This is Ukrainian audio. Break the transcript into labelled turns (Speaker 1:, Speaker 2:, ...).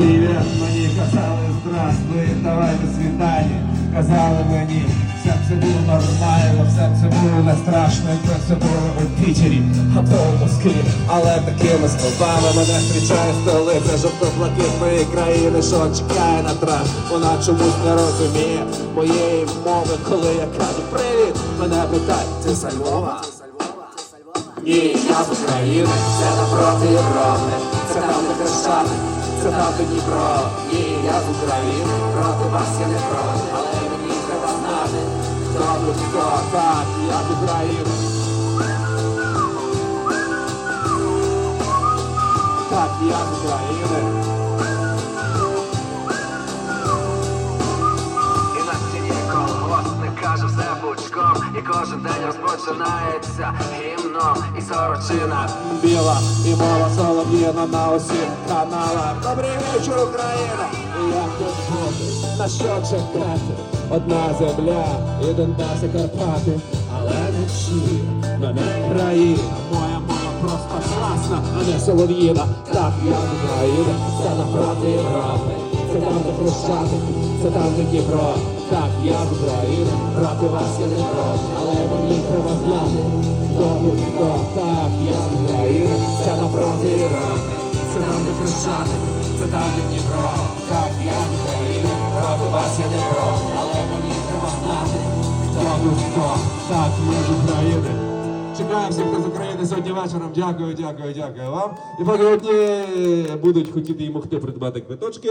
Speaker 1: привіт, мені казали здравствуй, давай до свидання. Казали мені, все це було нормально, все це було не страшно, якби це було у Пітері або у Москві. Але такими словами мене зустрічає столиця жовто-блакитної країни, що чекає на трап. Вона чомусь не розуміє моєї мови, коли я кажу привіт, мене питають, ти з Львова? Ні, я з України, це напроти Європи, це там не Хрещатик, там де Дніпро. Ні, я з України, проти вас я не проти, але мені треба знати, хто тут хто, так, я з України. Так, я з України.
Speaker 2: І кожен день розпочинається гімном і сорочина
Speaker 1: Біла і мова солов'їна на усіх каналах. Добрий вечір, Україна! І як тут бути? На що чекати? Одна земля і Донбас і Карпати, але не чує мене країна. Моя мова просто класна, а не солов'їна. Так, я з України, це напроти Європи. Це там, де Хрещатик, це там, де Дніпро. Так, я з України, проти вас я не проти, але мені треба знати, хто тут хто. Так, я з України, це напроти Європи. Це там, де Хрещатик, це там, де Дніпро. Так, я з України, проти вас я не проти, але мені треба знати, хто тут хто. Так, ми з України. Чекаємо всіх, хто з України сьогодні вечором. Дякую, дякую, дякую вам. І поки будуть хотіти і могти придбати квиточки.